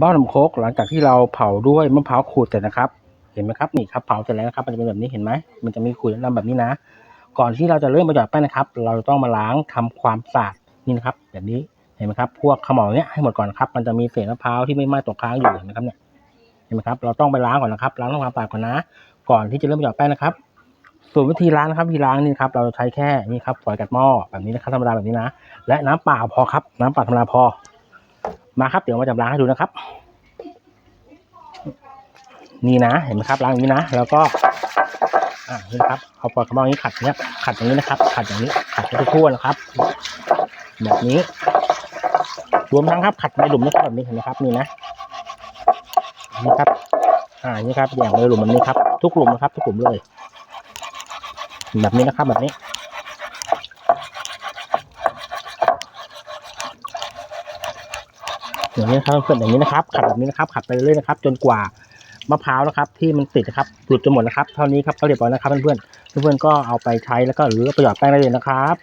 บ้านลำโคกหลังจากที่เราเผาด้วยมะพร้าวขูดเสร็จนะครับ เห็นไหมครับนี่ครับเผาเสร็จแล้วนะครับมันจะเป็นแบบนี้เห็นไหมมันจะมีขูดดำแบบนี้นะ ก่อนที่เราจะเริ่มประหยัดแป้งนะครับ เราต้องมาล้างทำความสะอาดนี่นะครับแบบนี้เห็นไหมครับ พวกขมเหลาเนี้ยให้หมดก่อนครับ มันจะมีเศษมะพร้าวที่ไม่ไหม้ตกค้างอยู่เห็นไหมครับเนี่ยเห็นไหมครับเราต้องไปล้างก่อนนะครับล้างทำความสะอาดก่อนนะ ก่อนที่จะเริ่มประหยัดแป้งนะครับส่วนวิธีล้างนะครับวิธีล้างนี่ครับเราใช้แค่นี่ครับฝอยกัดหม้อแบบนี้นะครับธรรมดาแบบนี้นะ และน้ำเปล่าพอครับ น้ำเปล่าธรรมดาพอ มาครับเดี๋ยวมาจับล้างให้ดูนะครับ นี่นะเห็นไหมครับล้างอย่างนี้นะ แล้วก็อ่านี่ครับเอาปล่อยกระบอกนี้ขัดเนี้ยขัดอย่างนี้นะครับ ขัดอย่างนี้ขัดให้ทั่วๆนะครับ แบบนี้ รวมทั้งครับขัดในหลุมนะครับแบบนี้เห็นไหมครับนี่นะนี่ครับ อ่านี่ครับอย่างในหลุมแบบนี้ครับ ทุกหลุมนะครับ ทุกหลุมเลย แบบนี้นะครับแบบนี้ อย่างนี้นะครับเพื่อนอย่างนี้นะครับ ขัดแบบนี้นะครับ ขัดไปเรื่อยนะครับ จนกว่ามะพร้าวนะครับ ที่มันติดนะครับหลุดจนหมดนะครับ เท่านี้ครับก็เรียบร้อยนะครับเพื่อนๆเพื่อนๆก็เอาไปใช้แล้วก็หรือประหยัดแป้งได้เลยนะครับ